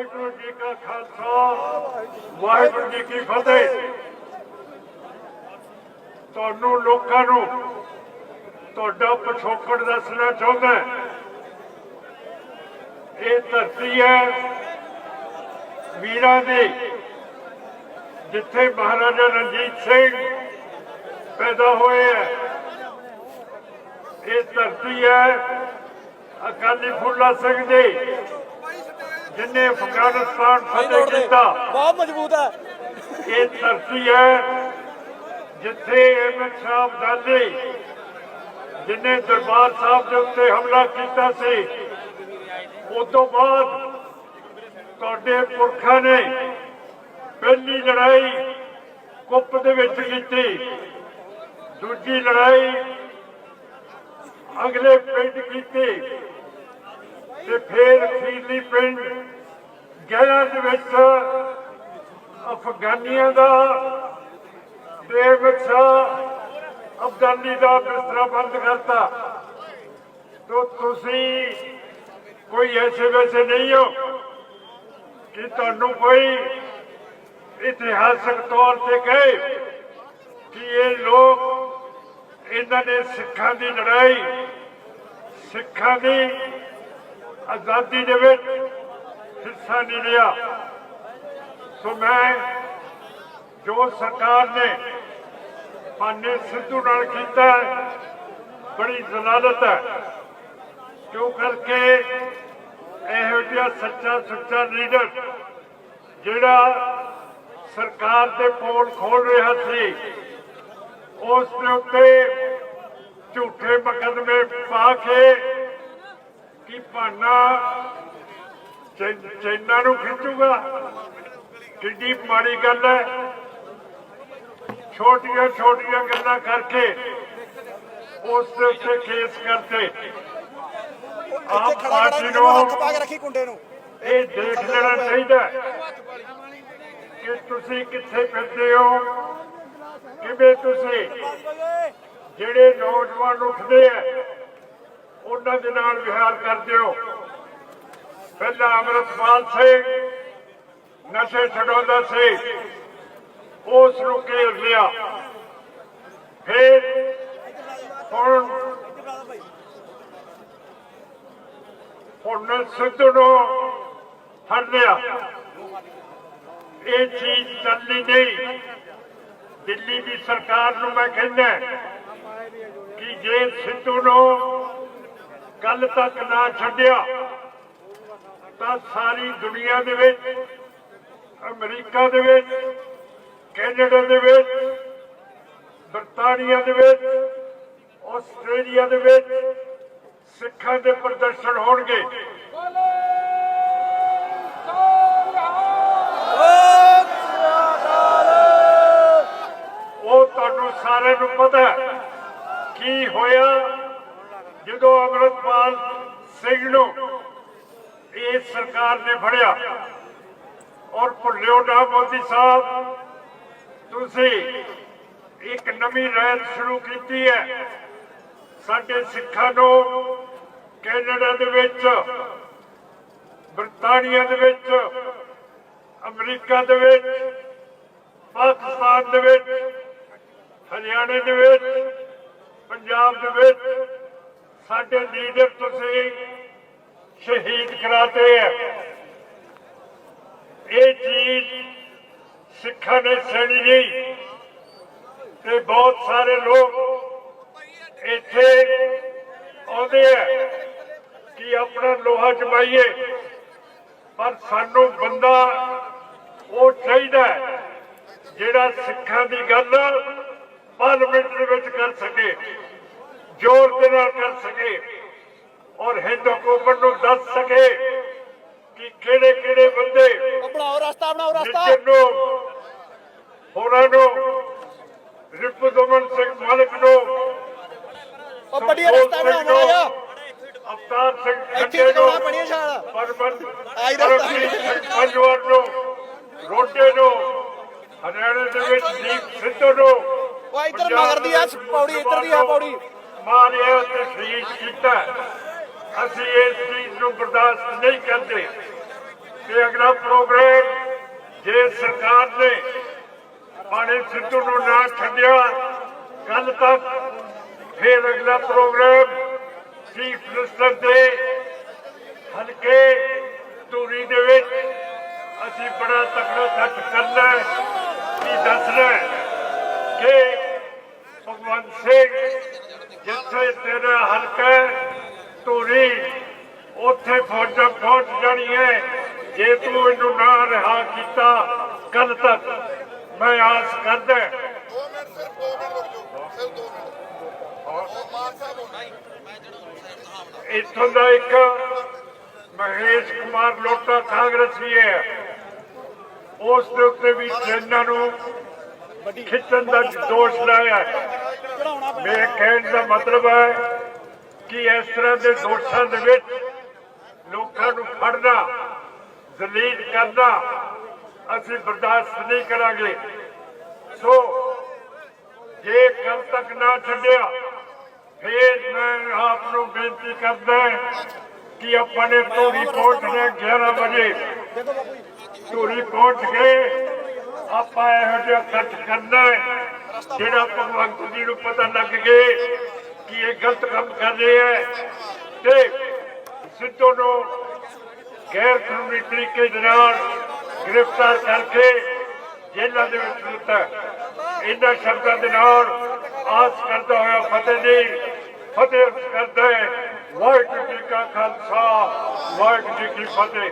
ਵਾਹਿਗੁਰੂ ਜੀ ਕਾ ਖਾਲਸਾ, ਵਾਹਿਗੁਰੂ ਜੀ ਕੀ ਫਤਿਹ। ਤੁਹਾਨੂੰ ਲੋਕਾਂ ਨੂੰ ਤੁਹਾਡਾ ਪਿਛੋਕੜ ਦੱਸਣਾ ਚਾਹੁੰਦਾ ਇਹ ਧਰਤੀ ਹੈ ਵੀਰਾਂ ਦੀ, ਜਿੱਥੇ ਮਹਾਰਾਜਾ ਰਣਜੀਤ ਸਿੰਘ ਪੈਦਾ ਹੋਏ ਹੈ। ਇਹ ਧਰਤੀ ਹੈ ਅਕਾਲੀ ਫੁੱਲਾ ਸਿੰਘ ਦੀ। ਜਿਨੇ ਅਫਗਾਨਿਸਤਾਨ ਫਤਿਹ ਕੀਤਾ ਬਹੁਤ ਮਜ਼ਬੂਤ ਹੈ। ਇਹ ਧਰਤੀ ਹੈ ਜਿੱਥੇ ਅਹਿਮਦ ਸ਼ਾਹ ਅਬਦਾਲੀ ਜਿਨੇ ਦਰਬਾਰ ਸਾਹਿਬ ਦੇ ਉੱਤੇ ਹਮਲਾ ਕੀਤਾ ਸੀ ਉਸ ਤੋਂ ਬਾਅਦ ਤੁਹਾਡੇ ਪੁਰਖਾਂ ਨੇ ਪਹਿਲੀ ਲੜਾਈ ਕੁੱਪ ਦੇ ਵਿੱਚ ਕੀਤੀ ਦੂਜੀ ਲੜਾਈ ਅਗਲੇ ਪਿੰਡ ਕੀਤੀ। ਤੇ ਫਿਰ ਅਖੀਰਲੀ ਪਿੰਡ ਗਹਿਰਾ ਦੇ ਵਿੱਚ ਅਫਗਾਨੀਆਂ ਦਾ ਡੇਵਿਡ ਸ਼ਾਹ ਅਬਦਾਲੀ ਦਾ ਬਿਸਤਰਾ ਬੰਦ ਕਰਤਾ। ਤੋ ਤੁਸੀਂ ਕੋਈ ਐਸੇ ਵੈਸੇ ਨਹੀਂ ਹੋ ਕਿ ਤੁਹਾਨੂੰ ਕੋਈ ਇਤਿਹਾਸਕ ਤੌਰ ਤੇ ਕਹੇ ਕਿ ਇਹ ਲੋਕ ਇਹਨਾਂ ਨੇ ਸਿੱਖਾਂ ਦੀ ਲੜਾਈ, ਸਿੱਖਾਂ ਦੀ ਆਜ਼ਾਦੀ ਦੇ ਵਿੱਚ ਹਿੱਸਾ ਨਹੀਂ ਲਿਆ। ਸੋ ਮੈਂ, ਜੋ ਸਰਕਾਰ ਨੇ ਪਾਨੇ ਸਿੱਧੂ ਨਾਲ ਕੀਤਾ ਬੜੀ ਜ਼ਲਾਲਤ ਹੈ। ਕਿਉਂ ਕਰਕੇ ਇਹੋ ਜਿਹਾ ਸੱਚਾ ਸੁੱਚਾ ਲੀਡਰ, ਜਿਹੜਾ ਸਰਕਾਰ ਦੇ ਪੋਲ ਖੋਲ ਰਿਹਾ ਸੀ, ਉਸ ਦੇ ਉੱਤੇ ਝੂਠੇ ਮੁਕੱਦਮੇ ਪਾ ਕੇ ਭਾਨਾ ਚੈਨਾ ਨੂੰ ਖਿੱਚੂਗਾ। ਕਿੰਨੀ ਮਾੜੀ ਗੱਲ ਹੈ ਛੋਟੀਆਂ ਛੋਟੀਆਂ ਗੱਲਾਂ ਕਰਕੇ ਉਸ ਦੇ ਉੱਤੇ ਕੇਸ ਕਰਦੇ। ਆਪ ਪਾਰਟੀ ਨੂੰ ਹੱਥ ਪਾ ਕੇ ਰੱਖੀ ਕੁੰਡੇ ਨੂੰ। ਇਹ ਦੇਖ ਲੈਣਾ ਚਾਹੀਦਾ ਕਿ ਤੁਸੀਂ ਕਿੱਥੇ ਫਿਰਦੇ ਹੋ ਕਿਵੇਂ ਤੁਸੀਂ ਜਿਹੜੇ ਨੌਜਵਾਨ ਉੱਠਦੇ ਆ ਉਹਨਾਂ ਦੇ ਨਾਲ ਵਿਹਾਰ ਕਰਦੇ ਹੋ। ਪਹਿਲਾਂ ਅਮਰਤਪਾਲ ਸਿੰਘ, ਨਸ਼ੇ ਛਡਾਉਂਦਾ ਸੀ। ਉਸ ਨੂੰ ਘੇਰ ਲਿਆ। ਫਿਰ ਹੁਣ ਹੁਣ ਸਿੱਧੂ ਨੂੰ ਫੜ ਲਿਆ ਇਹ ਚੀਜ਼ ਚੱਲਣੀ ਨਹੀਂ। ਦਿੱਲੀ ਦੀ ਸਰਕਾਰ ਨੂੰ ਮੈਂ ਕਹਿੰਦਾ ਕਿ ਜੇ ਸਿੱਧੂ ਨੂੰ ਕੱਲ ਤੱਕ ਨਾ ਛੱਡਿਆ, ਤਾਂ ਸਾਰੀ ਦੁਨੀਆ ਦੇ ਵਿੱਚ, ਅਮਰੀਕਾ ਦੇ ਵਿੱਚ, ਕੈਨੇਡਾ ਦੇ ਵਿੱਚ, ਬਰਤਾਨੀਆ ਦੇ ਵਿੱਚ, ਆਸਟ੍ਰੇਲੀਆ ਦੇ ਵਿੱਚ ਸਿੱਖਾਂ ਦੇ ਪ੍ਰਦਰਸ਼ਨ ਹੋਣਗੇ। ਉਹ ਤੁਹਾਨੂੰ ਸਾਰਿਆਂ ਨੂੰ ਪਤਾ ਕੀ ਹੋਇਆ। ਜਦੋਂ ਅਮਰਤਪਾਲ ਸਿੰਘ ਨੂੰ ਇਹ ਸਰਕਾਰ ਨੇ ਫੜਿਆ ਔਰ ਭੁੱਲਿਓ ਨਾ ਮੋਦੀ ਸਾਹਿਬ, ਤੁਸੀਂ ਇੱਕ ਨਵੀਂ ਰਹਿਤ ਸ਼ੁਰੂ ਕੀਤੀ ਹੈ। ਸਾਡੇ ਸਿੱਖਾਂ ਨੂੰ ਕੈਨੇਡਾ ਦੇ ਵਿੱਚ ਬਰਤਾਨੀਆ ਦੇ ਵਿੱਚ, ਅਮਰੀਕਾ ਦੇ ਵਿੱਚ, ਪਾਕਿਸਤਾਨ ਦੇ ਵਿੱਚ, ਹਰਿਆਣੇ ਦੇ ਵਿੱਚ, ਪੰਜਾਬ ਦੇ ਵਿੱਚ ਸਾਡੇ ਲੀਡਰ ਤੁਸੀਂ ਸ਼ਹੀਦ ਕਰਾਤੇ ਹੈ ਇਹ ਚੀਜ਼ ਸਿੱਖਾਂ ਨੇ ਸਹਿਣੀ ਨਹੀਂ ਤੇ ਬਹੁਤ ਸਾਰੇ ਲੋਕ ਇੱਥੇ ਆਉਂਦੇ ਆ ਕਿ ਆਪਣਾ ਲੋਹਾ ਜਮਾਈਏ, ਪਰ ਸਾਨੂੰ ਬੰਦਾ ਉਹ ਚਾਹੀਦਾ ਜਿਹੜਾ ਸਿੱਖਾਂ ਦੀ ਗੱਲ ਪਾਰਲੀਮੈਂਟ ਦੇ ਵਿੱਚ ਕਰ ਸਕੇ। ਜ਼ੋਰ ਦੇ ਨਾਲ ਕਰ ਸਕੇ ਔਰ ਹਿੰਦੂ ਕੌਮ ਨੂੰ ਦੱਸ ਸਕੇ ਕਿ ਕਿਹੜੇ ਕਿਹੜੇ ਬੰਦੇ ਬਣਾਓ ਰਸਤਾ ਬਣਾਓ ਰਸਤਾ। ਨੂੰ ਹੋਰਾਂ ਨੂੰ ਰਿਪੁਦਮਨ ਸਿੰਘ ਮਾਲਕ ਨੂੰ ਉਹ ਵੱਡੀਆਂ ਰਸਤਾ ਮਾੜਾ ਜਿਹਾ ਅਵਤਾਰ ਸਿੰਘ ਖੰਡੇ ਨੂੰ ਪਣੀਆਂ ਛਾਲ। ਪਰਮਨ ਆਈ ਰਸਤਾ। ਪੰਜਵਾਰ ਨੂੰ ਰੋਡੇ ਨੂੰ ਹਰਿਆਣੇ ਦੇ ਵਿੱਚ ਦੀਪ ਸਿੱਧੂ ਨੂੰ ਉਹ ਇੱਧਰ ਮਗਰ ਦੀ ਆ ਪੌੜੀ ਇੱਧਰ ਦੀ ਆ ਪੌੜੀ। ਮਾਰਿਆ ਤੇ ਸ਼ਹੀਦ ਕੀਤਾ। ਅਸੀਂ ਇਸ ਚੀਜ਼ ਨੂੰ ਬਰਦਾਸ਼ਤ ਨਹੀਂ ਕਰਦੇ ਕਿ ਅਗਲਾ ਪ੍ਰੋਗਰਾਮ ਜੇ ਸਰਕਾਰ ਨੇ ਪਾਣੀ ਸਿੱਧੂ ਨੂੰ ਨਾ ਛੱਡਿਆ ਕੱਲ ਤੱਕ ਫਿਰ ਅਗਲਾ ਪ੍ਰੋਗਰਾਮ ਚੀਫ ਮਿਨਿਸਟਰ ਦੇ ਹਲਕੇ ਧੂਰੀ ਦੇ ਵਿੱਚ ਅਸੀਂ ਬੜਾ ਤਕੜਾ ਕੱਟ ਕਰਨਾ ਕੀ ਦੱਸਣਾ ਕਿ ਭਗਵੰਤ ਸਿੰਘ ਜਿੱਥੇ ਤੇਰਾ ਹਲਕਾ ਧੂਰੀ ਉੱਥੇ ਫੌਜਾਂ ਪਹੁੰਚ ਜਾਣੀ ਹੈ। ਜੇ ਤੂੰ ਇਹਨੂੰ ਨਾ ਰਿਹਾ ਕੀਤਾ ਕੱਲ ਤੱਕ ਮੈਂ ਆਸ ਕਰਦਾ ਦੋ ਮਿੰਟ ਸਿਰਫ ਦੋ ਮਿੰਟ ਰੁਕ ਜਾਓ। ਸਿਰਫ ਦੋ ਮਿੰਟ। ਉਹ ਮਾਨ ਸਾਹਿਬ ਹੋਣਾ ਇੱਥੋਂ ਦਾ ਇੱਕ ਮਹੇਸ਼ ਕੁਮਾਰ ਲੋਟਾ ਕਾਂਗਰਸੀ ਹੈ। ਉਸ ਦੇ ਉੱਤੇ ਵੀ ਟ੍ਰੇਨਾਂ ਨੂੰ ਖਿੱਚਣ ਦਾ ਦੋਸ਼ ਲਾਇਆ ਮੇਰੇ ਕਹਿਣ ਦਾ ਮਤਲਬ ਹੈ ਕਿ ਇਸ ਤਰ੍ਹਾਂ ਦੇ ਦੋਸ਼ਾਂ ਦੇ ਵਿੱਚ ਲੋਕਾਂ ਨੂੰ ਫੜਨਾ, ਜ਼ਲੀਲ ਕਰਨਾ, ਅਸੀਂ ਬਰਦਾਸ਼ਤ ਨਹੀਂ ਕਰਾਂਗੇ। ਸੋ, ਜੇ ਕੱਲ ਤੱਕ ਨਾ ਛੱਡਿਆ, ਫੇਰ ਮੈਂ ਆਪ ਨੂੰ ਬੇਨਤੀ ਕਰਦਾ ਕਿ ਆਪਾਂ ਨੇ ਧੂਰੀ ਪਹੁੰਚਣਾ 11 ਵਜੇ। ਦੇਖੋ ਧੂਰੀ ਪਹੁੰਚ ਕੇ ਆਪਾਂ ਇਹੋ ਜਿਹਾ ਇਕੱਠ ਕਰਨਾ ਜਿਹੜਾ ਭਗਵੰਤ ਜੀ ਨੂੰ ਪਤਾ ਲੱਗ ਗਏ ਕਿ ਇਹ ਗਲਤ ਕੰਮ ਕਰ ਰਿਹਾ ਹੈ ਤੇ ਸਿੱਧੂ ਨੂੰ ਗੈਰ ਕਾਨੂੰਨੀ ਤਰੀਕੇ ਦੇ ਨਾਲ ਗ੍ਰਿਫਤਾਰ ਕਰਕੇ ਜੇਲ੍ਹਾਂ ਦੇ ਵਿੱਚ ਦਿੱਤਾ ਇਹਨਾਂ ਸ਼ਬਦਾਂ ਦੇ ਨਾਲ ਆਸ ਕਰਦਾ ਹੋਇਆ ਫਤਿਹ ਜੀ, ਫਤਿਹ ਕਰਦਾ ਹੈ, ਵਾਹਿਗੁਰੂ ਜੀ ਕਾ ਖਾਲਸਾ, ਵਾਹਿਗੁਰੂ ਜੀ ਕੀ ਫਤਿਹ।